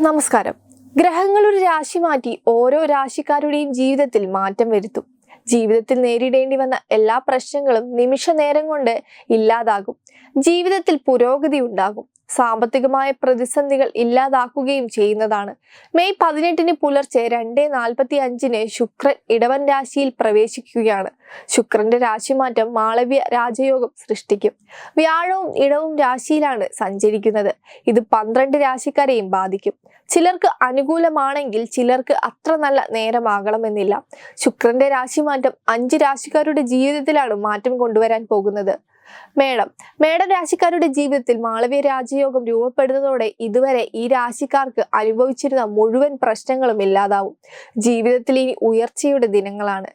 നമസ്കാരം. ഗ്രഹങ്ങൾ ഒരു രാശി മാറ്റി ഓരോ രാശിക്കാരുടെയും ജീവിതത്തിൽ മാറ്റം വരുത്തും. ജീവിതത്തിൽ നേരിടേണ്ടി വന്ന എല്ലാ പ്രശ്നങ്ങളും നിമിഷ നേരം കൊണ്ട് ഇല്ലാതാകും. ജീവിതത്തിൽ പുരോഗതി ഉണ്ടാകും. സാമ്പത്തികമായ പ്രതിസന്ധികൾ ഇല്ലാതാക്കുകയും ചെയ്യുന്നതാണ്. മെയ് പതിനെട്ടിന് പുലർച്ചെ രണ്ട് നാൽപ്പത്തി അഞ്ചിന് ശുക്രൻ ഇടവൻ രാശിയിൽ പ്രവേശിക്കുകയാണ്. ശുക്രന്റെ രാശിമാറ്റം മാളവ്യ രാജയോഗം സൃഷ്ടിക്കും. വ്യാഴവും ഇടവും രാശിയിലാണ് സഞ്ചരിക്കുന്നത്. ഇത് പന്ത്രണ്ട് രാശിക്കാരെയും ബാധിക്കും. ചിലർക്ക് അനുകൂലമാണെങ്കിൽ ചിലർക്ക് അത്ര നല്ല നേരമാകണമെന്നില്ല. ശുക്രന്റെ രാശിമാറ്റം അഞ്ച് രാശിക്കാരുടെ ജീവിതത്തിലാണ് മാറ്റം കൊണ്ടുവരാൻ പോകുന്നത്. മേടം. മേടം രാശിക്കാരുടെ ജീവിതത്തിൽ മാളവ്യ രാജയോഗം രൂപപ്പെടുന്നതോടെ ഇതുവരെ ഈ രാശിക്കാർക്ക് അനുഭവിച്ചിരുന്ന മുഴുവൻ പ്രശ്നങ്ങളും ഇല്ലാതാവും. ജീവിതത്തിൽ ഇനി ഉയർച്ചയുടെ ദിനങ്ങളാണ്.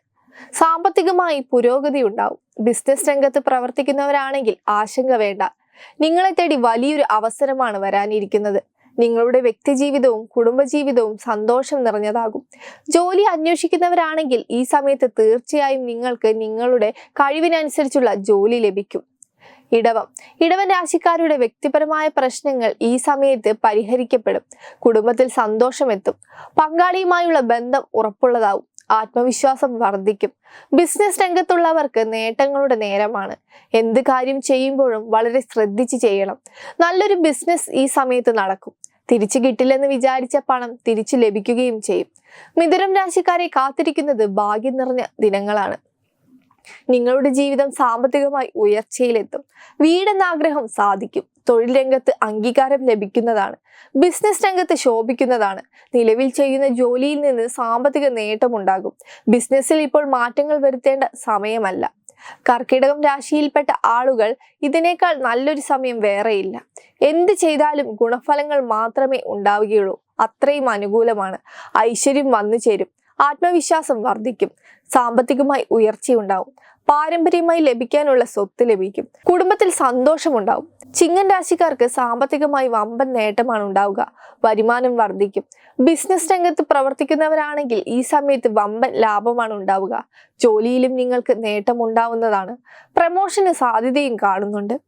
സാമ്പത്തികമായി പുരോഗതി ഉണ്ടാവും. ബിസിനസ് രംഗത്ത് പ്രവർത്തിക്കുന്നവരാണെങ്കിൽ ആശങ്ക വേണ്ട. നിങ്ങളെ തേടി വലിയൊരു അവസരമാണ് വരാനിരിക്കുന്നത്. നിങ്ങളുടെ വ്യക്തിജീവിതവും കുടുംബജീവിതവും സന്തോഷം നിറഞ്ഞതാകും. ജോലി അന്വേഷിക്കുന്നവരാണെങ്കിൽ ഈ സമയത്ത് തീർച്ചയായും നിങ്ങൾക്ക് നിങ്ങളുടെ കഴിവിനനുസരിച്ചുള്ള ജോലി ലഭിക്കും. ഇടവം. ഇടവൻ രാശിക്കാരുടെ വ്യക്തിപരമായ പ്രശ്നങ്ങൾ ഈ സമയത്ത് പരിഹരിക്കപ്പെടും. കുടുംബത്തിൽ സന്തോഷമെത്തും. പങ്കാളിയുമായുള്ള ബന്ധം ഉറപ്പുള്ളതാവും. ആത്മവിശ്വാസം വർദ്ധിക്കും. ബിസിനസ് രംഗത്തുള്ളവർക്ക് നേട്ടങ്ങളുടെ നേരമാണ്. എന്ത് കാര്യം ചെയ്യുമ്പോഴും വളരെ ശ്രദ്ധിച്ച് ചെയ്യണം. നല്ലൊരു ബിസിനസ് ഈ സമയത്ത് നടക്കും. തിരിച്ചു കിട്ടില്ലെന്ന് വിചാരിച്ച പണം തിരിച്ചു ലഭിക്കുകയും ചെയ്യും. മിഥുനം രാശിക്കാരെ കാത്തിരിക്കുന്നത് ഭാഗ്യം നിറഞ്ഞ ദിനങ്ങളാണ്. നിങ്ങളുടെ ജീവിതം സാമ്പത്തികമായി ഉയർച്ചയിലെത്തും. വീടെന്ന ആഗ്രഹം സാധിക്കും. തൊഴിൽ രംഗത്ത് അംഗീകാരം ലഭിക്കുന്നതാണ്. ബിസിനസ് രംഗത്ത് ശോഭിക്കുന്നതാണ്. നിലവിൽ ചെയ്യുന്ന ജോലിയിൽ നിന്ന് സാമ്പത്തിക നേട്ടമുണ്ടാകും. ബിസിനസ്സിൽ ഇപ്പോൾ മാറ്റങ്ങൾ വരുത്തേണ്ട സമയമല്ല. കർക്കിടകം രാശിയിൽപ്പെട്ട ആളുകൾ ഇതിനേക്കാൾ നല്ലൊരു സമയം വേറെയില്ല. എന്ത് ചെയ്താലും ഗുണഫലങ്ങൾ മാത്രമേ ഉണ്ടാവുകയുള്ളൂ. അത്രയും അനുകൂലമാണ്. ഐശ്വര്യം വന്നു ചേരും ആത്മവിശ്വാസം വർദ്ധിക്കും സാമ്പത്തികമായി ഉയർച്ചയുണ്ടാവും പാരമ്പര്യമായി ലഭിക്കാനുള്ള സ്വത്ത് ലഭിക്കും കുടുംബത്തിൽ സന്തോഷമുണ്ടാവും. ചിങ്ങൻ രാശിക്കാർക്ക് സാമ്പത്തികമായി വമ്പൻ നേട്ടമാണ് ഉണ്ടാവുക വരുമാനം വർദ്ധിക്കും. ബിസിനസ് രംഗത്ത് പ്രവർത്തിക്കുന്നവരാണെങ്കിൽ ഈ സമയത്ത് വമ്പൻ ലാഭമാണ് ഉണ്ടാവുക. ജോലിയിലും നിങ്ങൾക്ക് നേട്ടമുണ്ടാവുന്നതാണ്. പ്രമോഷന് സാധ്യതയും കാണുന്നുണ്ട്.